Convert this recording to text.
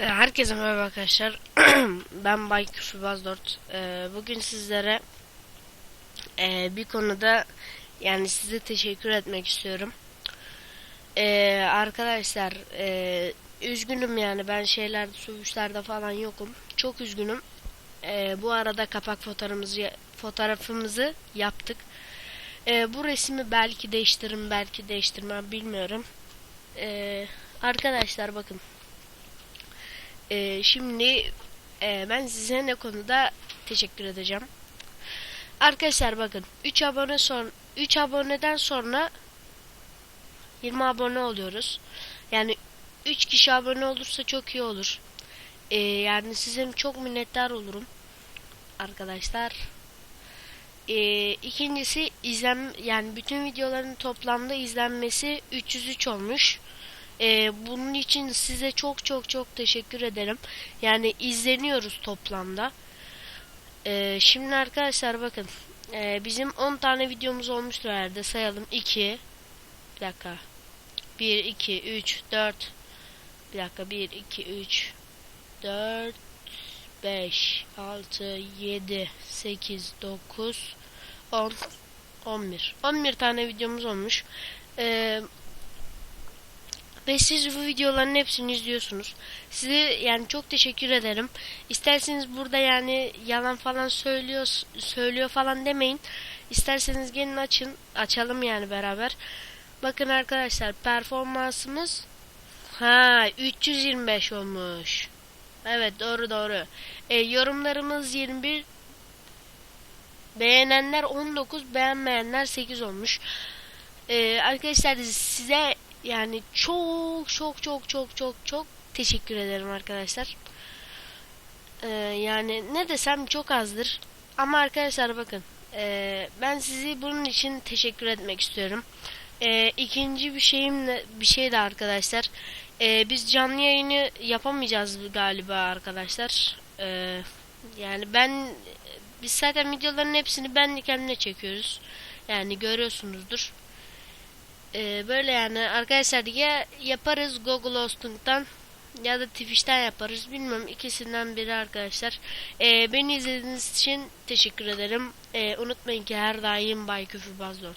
Ee, Herkese merhaba arkadaşlar. ben Bay Küfübaz 4. Ee, bugün sizlere e, bir konuda yani size teşekkür etmek istiyorum. Ee, arkadaşlar e, üzgünüm yani ben şeylerde sövüşlerde falan yokum. Çok üzgünüm. Ee, bu arada kapak fotoğrafımızı fotoğrafımızı yaptık. Ee, bu resmi belki değiştiririm belki değiştirmem bilmiyorum. Ee, arkadaşlar bakın. Ee, şimdi e, ben size ne konuda teşekkür edeceğim. Arkadaşlar bakın 3 abone son 3 aboneden sonra 20 abone oluyoruz. Yani 3 kişi abone olursa çok iyi olur. Ee, yani size çok minnettar olurum arkadaşlar. Ee, ikincisi izlen yani bütün videoların toplamda izlenmesi 303 olmuş. Ee, bunun için size çok çok çok teşekkür ederim. Yani izleniyoruz toplamda. Ee, şimdi arkadaşlar bakın. Ee, bizim 10 tane videomuz olmuştur herhalde. Sayalım. 2 Bir dakika. 1, 2, 3, 4 Bir dakika. 1, 2, 3 4 5 6, 7 8, 9 10 11 11 tane videomuz olmuş. Eee ve siz bu videoların hepsini izliyorsunuz. Size yani çok teşekkür ederim. İsterseniz burada yani yalan falan söylüyor söylüyor falan demeyin. İsterseniz gelin açın. Açalım yani beraber. Bakın arkadaşlar performansımız ha 325 olmuş. Evet doğru doğru. E, yorumlarımız 21 Beğenenler 19, beğenmeyenler 8 olmuş. E, arkadaşlar size yani çok çok çok çok çok çok teşekkür ederim arkadaşlar. Ee, yani ne desem çok azdır. Ama arkadaşlar bakın. ee, ben sizi bunun için teşekkür etmek istiyorum. Ee, ikinci bir şeyim bir şey de arkadaşlar. Ee, biz canlı yayını yapamayacağız galiba arkadaşlar. Ee, yani ben biz zaten videoların hepsini ben kendine çekiyoruz. Yani görüyorsunuzdur. Ee, böyle yani arkadaşlar ya yaparız Google Hosting'dan ya da Twitch'ten yaparız. Bilmiyorum ikisinden biri arkadaşlar. Ee, beni izlediğiniz için teşekkür ederim. Ee, unutmayın ki her daim Bay Küfürbaz 4.